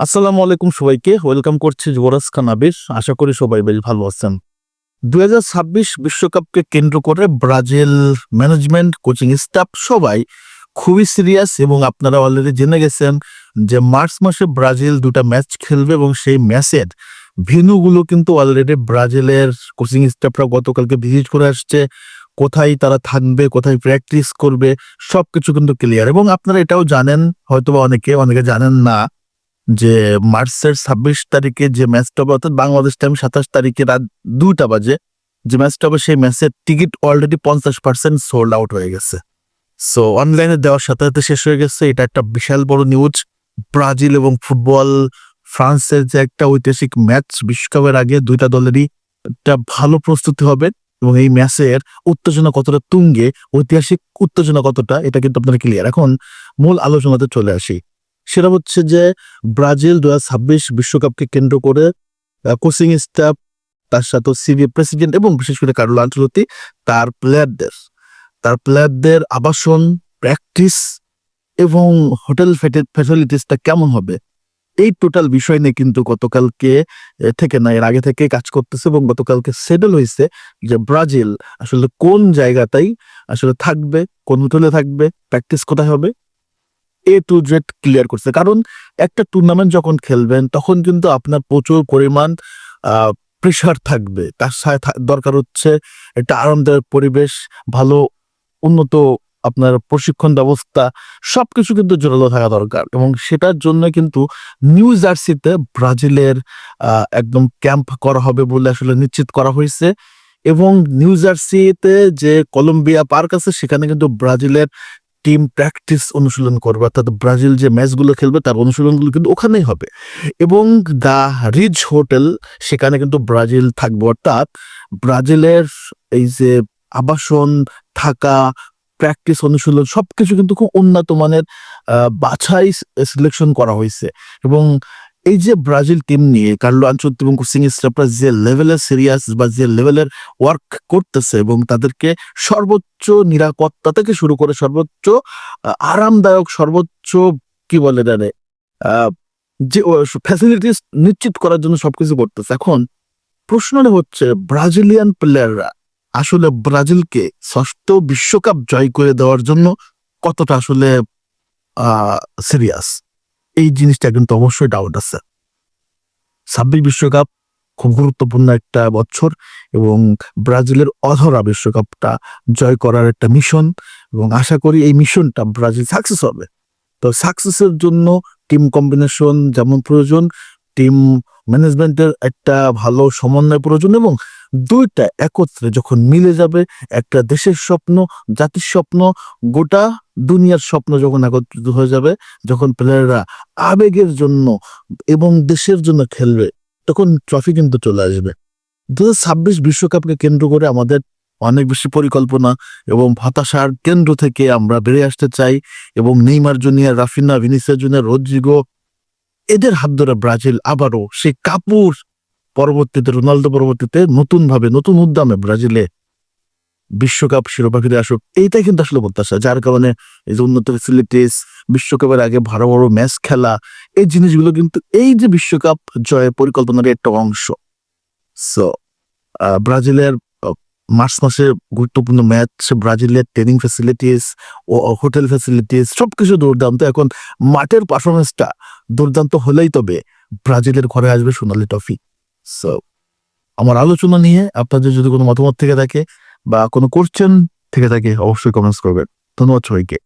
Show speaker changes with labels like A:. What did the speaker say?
A: আসসালামু আলাইকুম সবাইকে, ওয়েলকাম করছি যুবরাজ খান আবির। আশা করি সবাই বেশ ভালো আছেন। দুই বিশ্বকাপকে কেন্দ্র করে ব্রাজিল ম্যানেজমেন্ট, কোচিং স্টাফ সবাই খুবই সিরিয়াস এবং আপনারা অলরেডি জেনে গেছেন যে মার্চ মাসে ব্রাজিল দুটা ম্যাচ খেলবে এবং সেই ম্যাচের ভেনুগুলো কিন্তু অলরেডি ব্রাজিলের কোচিং স্টাফরা গতকালকে ভিজিট করে আসছে। কোথায় তারা থাকবে, কোথায় প্র্যাকটিস করবে, সবকিছু কিন্তু ক্লিয়ার এবং আপনারা এটাও জানেন, হয়তোবা অনেকে অনেকে জানেন না। যে মার্চের ছাব্বিশ তারিখে যে ম্যাচটা হবে, অর্থাৎ বাংলাদেশ টাইম সাতাশ তারিখে রাত দুইটা বাজে, যে ম্যাচটা হবে, সেই ম্যাচের টিকিট অলরেডি পঞ্চাশ পার্সেন্ট সোল্ড আউট হয়ে গেছে। সো অনলাইনে দেওয়ার সাথে সাথে শেষ হয়ে গেছে। এটা একটা বিশাল বড় নিউজ ব্রাজিল এবং ফুটবল, ফ্রান্সের যে একটা ঐতিহাসিক ম্যাচ বিশ্বকাপের আগে দুইটা দলেরই একটা ভালো প্রস্তুতি হবে এবং এই ম্যাচের উত্তেজনা কতটা তুঙ্গে, ঐতিহাসিক উত্তেজনা কতটা, এটা কিন্তু আপনারা ক্লিয়ার এখন মূল আলোচনাতে চলে আসি। সেটা হচ্ছে যে ব্রাজিল দু বিশ্বকাপকে কেন্দ্র করে কোচিং স্টাফ তার সাথে সিবি প্রেসিডেন্ট এবং বিশেষ করে কার্লো আঞ্চলতি তার প্লেয়ারদের তার প্লেয়ারদের আবাসন প্র্যাকটিস এবং হোটেল ফ্যাসিলিটিসটা কেমন হবে? এই টোটাল বিষয় নিয়ে কিন্তু গতকালকে থেকে না, এর আগে থেকে কাজ করতেছে এবং গতকালকে সেটেল হয়েছে যে ব্রাজিল আসলে কোন জায়গাটাই আসলে থাকবে, কোন হোটেলে থাকবে প্র্যাকটিস কোথায় হবে এ টু জেড ক্লিয়ার করছে। কারণ একটা টুর্নামেন্ট যখন খেলবেন, তখন কিন্তু আপনার প্রচুর পরিমাণ প্রেশার থাকবে। তার সাথে দরকার হচ্ছে একটা আরামদায়ক পরিবেশ, ভালো, উন্নত আপনার প্রশিক্ষণ ব্যবস্থা, সবকিছু কিন্তু জোরালো থাকা দরকার। এবং সেটার জন্য কিন্তু নিউ জার্সিতে ব্রাজিলের একদম ক্যাম্প করা হবে বলে আসলে নিশ্চিত করা হয়েছে। এবং নিউ জার্সিতে যে কলম্বিয়া পার্ক আছে, সেখানে কিন্তু ব্রাজিলের টিম প্র্যাকটিস অনুশীলন করবে, অর্থাৎ ব্রাজিল যে ম্যাচগুলো খেলবে তার অনুশীলনগুলো কিন্তু ওখানেই হবে। এবং দ্য রিচ হোটেল, সেখানে কিন্তু ব্রাজিল থাকবে, অর্থাৎ ব্রাজিলের এই যে আবাসন থাকা প্র্যাকটিস অনুশীলন সব কিছু কিন্তু খুব উন্নত মানের বাছাই সিলেকশন করা হয়েছে। এবং এই যে ব্রাজিল টিম নিয়ে কার্লো আঞ্চলিক এবং কোচিং স্টাফরা যে লেভেলের সিরিয়াস বা যে লেভেলের ওয়ার্ক করতেছে এবং তাদেরকে সর্বোচ্চ নিরাপত্তা থেকে শুরু করে সর্বোচ্চ আরামদায়ক, সর্বোচ্চ কি বলে জানে যে ফ্যাসিলিটিস নিশ্চিত করার জন্য সবকিছু করতেছে। এখন প্রশ্নটা হচ্ছে ব্রাজিলিয়ান প্লেয়াররা আসলে ব্রাজিলকে ষষ্ঠ বিশ্বকাপ জয় করে দেওয়ার জন্য কতটা আসলে সিরিয়াস এই জিনিসটা কিন্তু অবশ্যই ডাউট আছে। ছাব্বিশ বিশ্বকাপ খুব গুরুত্বপূর্ণ একটা বছর এবং ব্রাজিলের অধরা বিশ্বকাপটা জয় করার একটা মিশন এবং আশা করি এই মিশনটা ব্রাজিল সাকসেস হবে। তো সাকসেসের জন্য টিম কম্বিনেশন যেমন প্রয়োজন টিম ম্যানেজমেন্টের একটা ভালো সমন্বয় প্রয়োজন এবং দুইটা একত্রে যখন মিলে যাবে একটা দেশের স্বপ্ন, জাতির স্বপ্ন, গোটা দুনিয়ার স্বপ্ন যখন একত্রিত হয়ে যাবে, যখন প্লেয়াররা আবেগের জন্য এবং দেশের জন্য খেলবে, তখন ট্রফি কিন্তু চলে আসবে। দু ছাব্বিশ বিশ্বকাপকে কেন্দ্র করে আমাদের অনেক বেশি পরিকল্পনা এবং হতাশার কেন্দ্র থেকে আমরা বেড়ে আসতে চাই এবং Neymar Junior, Raphinha Vinicius Junior, Rodrygo, এদের হাত ধরে ব্রাজিল আবারও সেই কাপুর পরবর্তীতে, রোনালদো পরবর্তীতে নতুন ভাবে নতুন উদ্যমে ব্রাজিলে বিশ্বকাপ শিরোপা ফিরে আসুক, এইটাই কিন্তু আসলে প্রত্যাশা। যার কারণে এই যে উন্নত ফেসিলিটিস বিশ্বকাপের আগে বড় বড় ম্যাচ খেলা, এই জিনিসগুলো কিন্তু এই যে বিশ্বকাপ জয়ের পরিকল্পনার একটা অংশ। সো ব্রাজিলের মার্চ মাসে গুরুত্বপূর্ণ ম্যাচ ব্রাজিলের ট্রেনিং ফেসিলিটিস ও হোটেল ফেসিলিটিস সবকিছু দুর্দান্ত। এখন মাঠের পারফরমেন্সটা দুর্দান্ত হলেই তবে ব্রাজিলের ঘরে আসবে সোনালি ট্রফি। সো আমার আলোচনা নিয়ে আপনাদের যদি কোনো মতামত থেকে থাকে বা কোনো কোশ্চেন থেকে থাকে অবশ্যই কমেন্টস করবেন। ধন্যবাদ সবাইকে।